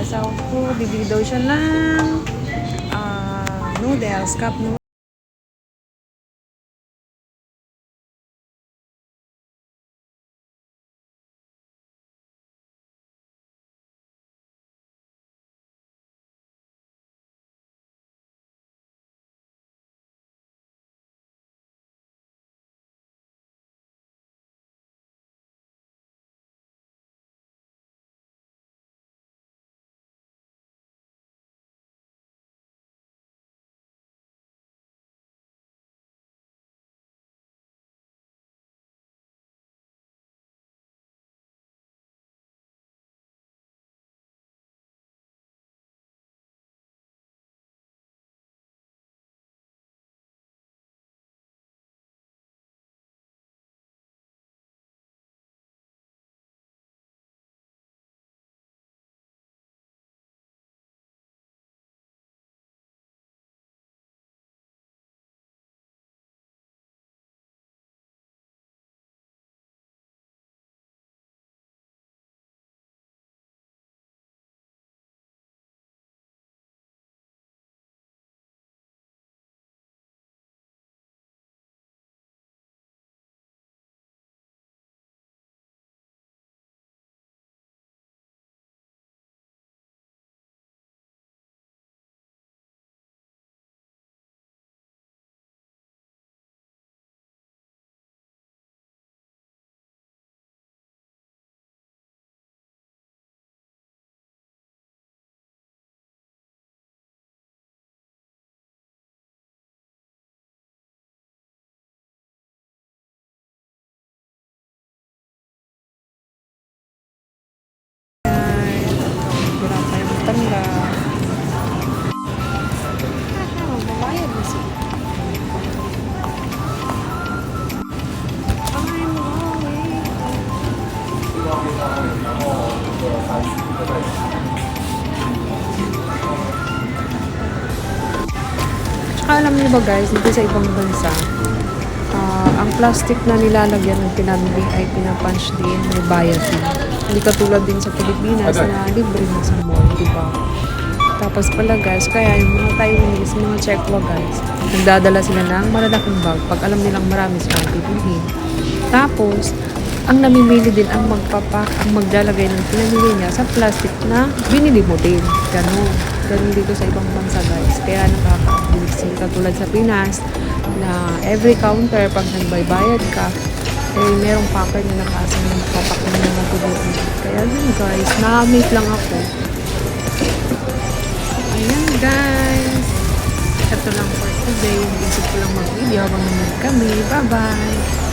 asawa ko, bibili daw siya ng uh, noodles, cup noodles. Tsaka alam niyo ba guys, dito sa ibang bansa, ah, ang plastic na nilalagyan ng pinamili ay pinapunch din, may bayad din. Hindi katulad din sa Pilipinas na libre na sa mall, di ba? Tapos pala guys, kaya yung mga Taiwanese, mga Chekwa guys, nagdadala sila ng malalaking bag pag alam nilang marami silang bibilhin. Tapos, ang namimili din ang magpapak, ang maglalagay ng pinamili niya sa plastic na binili mo din. Ganon. Ganon dito sa ibang bansa guys. Kaya sila katulad sa Pinas na every counter pag nagbaybayad ka, eh merong packer na nakasa na nakapak ng mga tuloy. Kaya yun guys, na-meet lang ako. Ayan guys. Ito lang for today. Isip ko lang mag-video habang nanonood kami. Bye-bye!